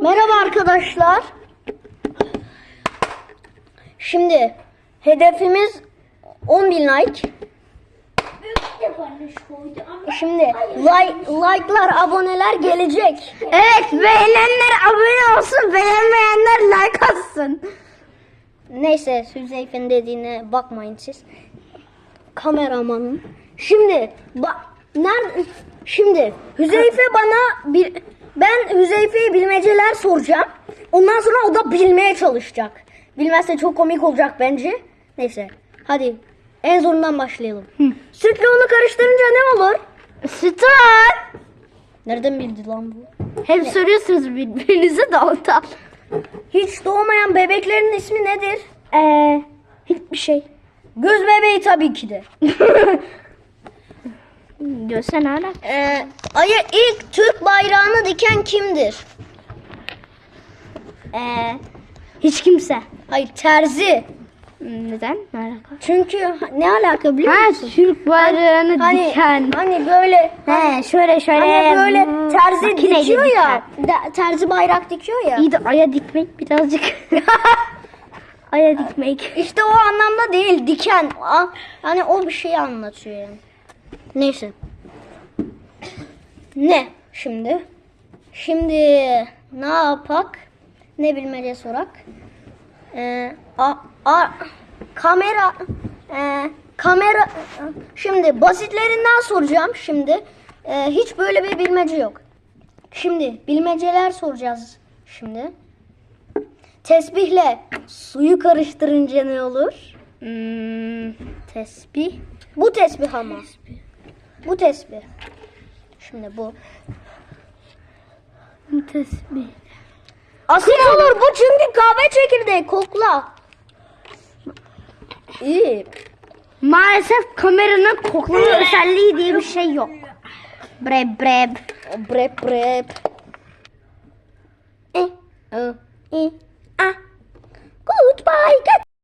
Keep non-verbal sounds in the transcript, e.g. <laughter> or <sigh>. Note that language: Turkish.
Merhaba arkadaşlar. Şimdi hedefimiz 10.000 like. Şimdi like, like'lar, aboneler gelecek. Evet beğenenler abone olsun beğenmeyenler like atsın. Neyse Hüzeyfe'nin dediğine bakmayın siz. Kameramanım. Şimdi bak nerede şimdi Hüzeyfe bana bir ben Hüzeyfe'ye bilmeceler soracağım. Ondan sonra o da bilmeye çalışacak. Bilmezse çok komik olacak bence. Neyse. Hadi en zorundan başlayalım. Sütle onu karıştırınca ne olur? Star. Nereden bildi lan bu? Hep soruyorsunuz birbirinize de ondan. Hiç doğmayan bebeklerin ismi nedir? Eee hiçbir şey. Göz bebeği tabii ki de. <laughs> Görsene hala. Ee, Ay'a ilk Türk bayrağını diken kimdir? Eee hiç kimse. Hayır terzi. Neden? Ne alaka? Çünkü ne alaka biliyor Ha musun? Türk bayrağını Hani, diken. hani böyle He şöyle şöyle. hani böyle hmm, terzi makineyle dikiyor ya. da- terzi bayrak dikiyor ya. İyi de aya dikmek birazcık. <laughs> aya dikmek. İşte o anlamda değil diken. A- Hani o bir şeyi anlatıyor yani. Neyse. Ne şimdi? Şimdi ne yapak? Ne bilmece sorak? Ee, a, a, kamera e, kamera şimdi basitlerinden soracağım şimdi. Ee, hiç böyle bir bilmece yok. Şimdi bilmeceler soracağız şimdi. Tesbihle suyu karıştırınca ne olur? Hmm, Tesbih. Bu tesbih ama. Bu tesbih. Şimdi bu. tesbih. Asit olur bu çünkü kahve çekirdeği kokla. İyi. Maalesef kameranın koklama özelliği diye bir şey yok. Breb breb. Brep brep.